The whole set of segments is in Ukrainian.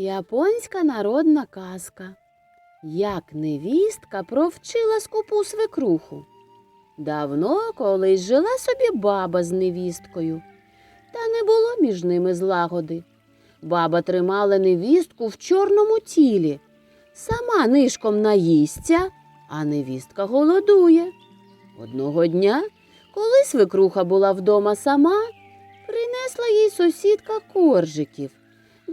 Японська народна казка. Як невістка провчила скупу свекруху. Давно колись жила собі баба з невісткою, та не було між ними злагоди. Баба тримала невістку в чорному тілі, сама нишком наїсться, а невістка голодує. Одного дня, коли свекруха була вдома сама, принесла їй сусідка коржиків.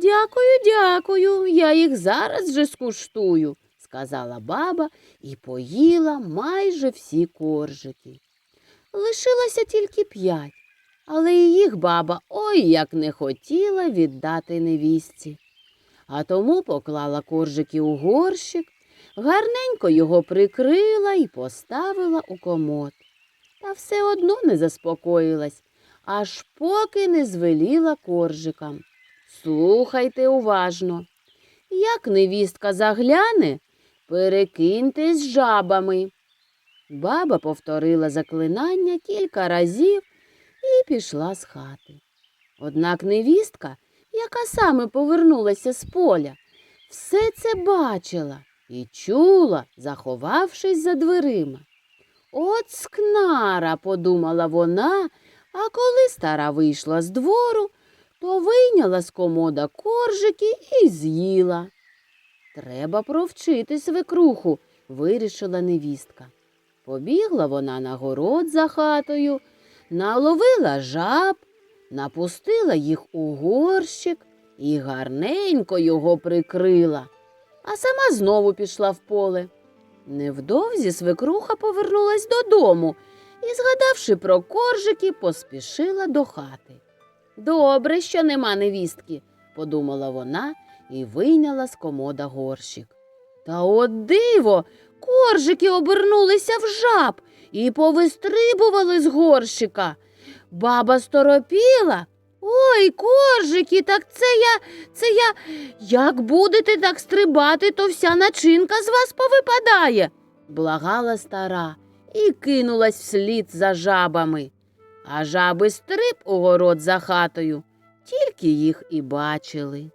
Дякую, дякую, я їх зараз же скуштую, сказала баба і поїла майже всі коржики. Лишилося тільки п'ять, але і їх баба ой як не хотіла віддати невістці. А тому поклала коржики у горщик, гарненько його прикрила і поставила у комод. Та все одно не заспокоїлась, аж поки не звеліла коржикам. Слухайте уважно. Як невістка загляне, перекиньтесь жабами. Баба повторила заклинання кілька разів і пішла з хати. Однак невістка, яка саме повернулася з поля, все це бачила і чула, заховавшись за дверима. От скнара, подумала вона, а коли стара вийшла з двору, то вийняла з комода коржики і з'їла. Треба провчити свекруху, вирішила невістка. Побігла вона на город за хатою, наловила жаб, напустила їх у горщик і гарненько його прикрила, а сама знову пішла в поле. Невдовзі свекруха повернулась додому і, згадавши про коржики, поспішила до хати. Добре, що нема невістки, подумала вона і вийняла з комода горщик. Та от диво, коржики обернулися в жаб і повистрибували з горщика. Баба сторопіла. Ой, коржики, так це я, це я. Як будете так стрибати, то вся начинка з вас повипадає, благала стара і кинулась вслід за жабами. А жаби стриб у город за хатою, тільки їх і бачили.